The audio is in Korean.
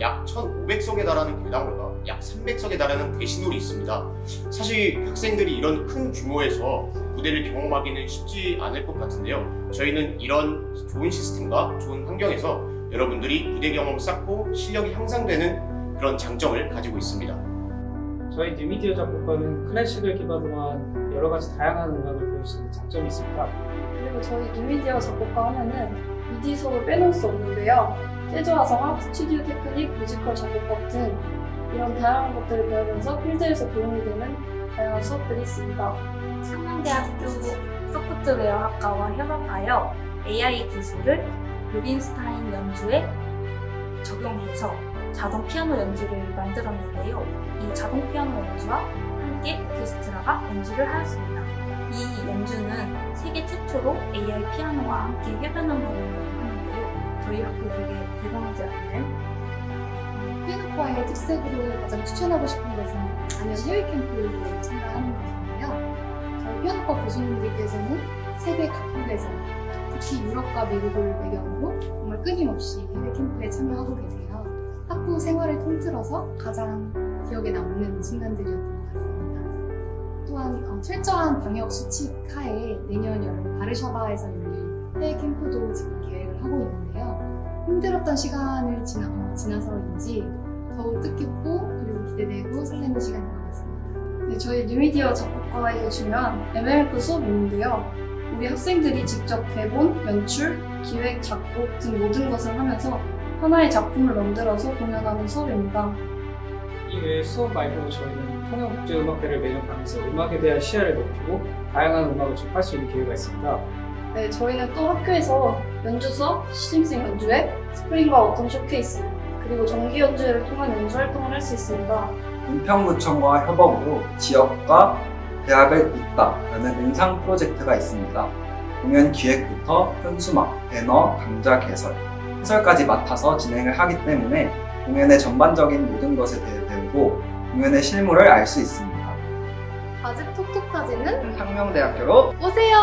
약 300석에 달하는 대신홀이 있습니다. 사실 학생들이 이런 큰 규모에서 무대를 경험하기는 쉽지 않을 것 같은데요. 저희는 이런 좋은 시스템과 좋은 환경에서 여러분들이 무대 경험을 쌓고 실력이 향상되는 그런 장점을 가지고 있습니다. 저희 뉴미디어 작곡과는 클래식을 기반으로 한 여러 가지 다양한 음악을 배울 수 있는 장점이 있습니다. 그리고 저희 뉴미디어 작곡가 하면은 미디 수업을 빼놓을 수 없는데요. 재즈와 성악, 스튜디오 테크닉, 뮤지컬 작곡법 등 이런 다양한 것들을 배우면서 필드에서 도움이 되는 다양한 수업들이 있습니다. 상명대학교 소프트웨어학과와 협업하여 AI 기술을 루빈스타인 연주에 적용해서 자동 피아노 연주를 만들었는데요. 이 자동 피아노 연주와 함께 오케스트라가 연주를 하였습니다. 이 연주는 세계 최초로 AI 피아노와 함께 해변한 하는데요. 저희 학교 되게 대단하지 않나요? 피아노과의 특색으로 가장 추천하고 싶은 것은 단연 해외 캠프에 참가하는 것인데요. 저희 피아노과 교수님들께서는 세계 각국에서 특히 유럽과 미국을 배경으로 정말 끊임없이 해외 캠프에 참여하고 계세요. 학부 생활을 통틀어서 가장 기억에 남는 순간들이었던 것 같습니다. 또한 어, 철저한 방역 수칙 하에 내년 여름 바르샤바에서 열릴 해외 캠프도 지금 계획을 하고 있는데요. 힘들었던 시간을 지나, 어, 지나서인지 더욱 뜻깊고 그리고 기대되고 설레는 시간인 것 같습니다. 네, 저희 뉴미디어 작곡과에 주면 MMF 수업이 있는데요. 우리 학생들이 직접 대본, 연출, 기획, 작곡 등 모든 것을 하면서 하나의 작품을 만들어서 공연하는 수업입니다. 이 외에 수업 말고 저희는 통영국제음악회를 매년 가면서 음악에 대한 시야를 넓히고 다양한 음악을 접할 수 있는 기회가 있습니다. 네, 저희는 또 학교에서 연주 수업, 신입생 연주회, 스프링과 어텀 쇼케이스, 그리고 정기 연주회를 통한 연주 활동을 할 수 있습니다. 은평구청과 협업으로 지역과 대학을 잇다라는 은상 프로젝트가 있습니다. 공연 기획부터 현수막, 배너, 강좌 개설, 해설까지 맡아서 진행을 하기 때문에 공연의 전반적인 모든 것에 대해 배우고 공연의 실물을 알 수 있습니다. 아직 톡톡까지는 상명대학교로 오세요!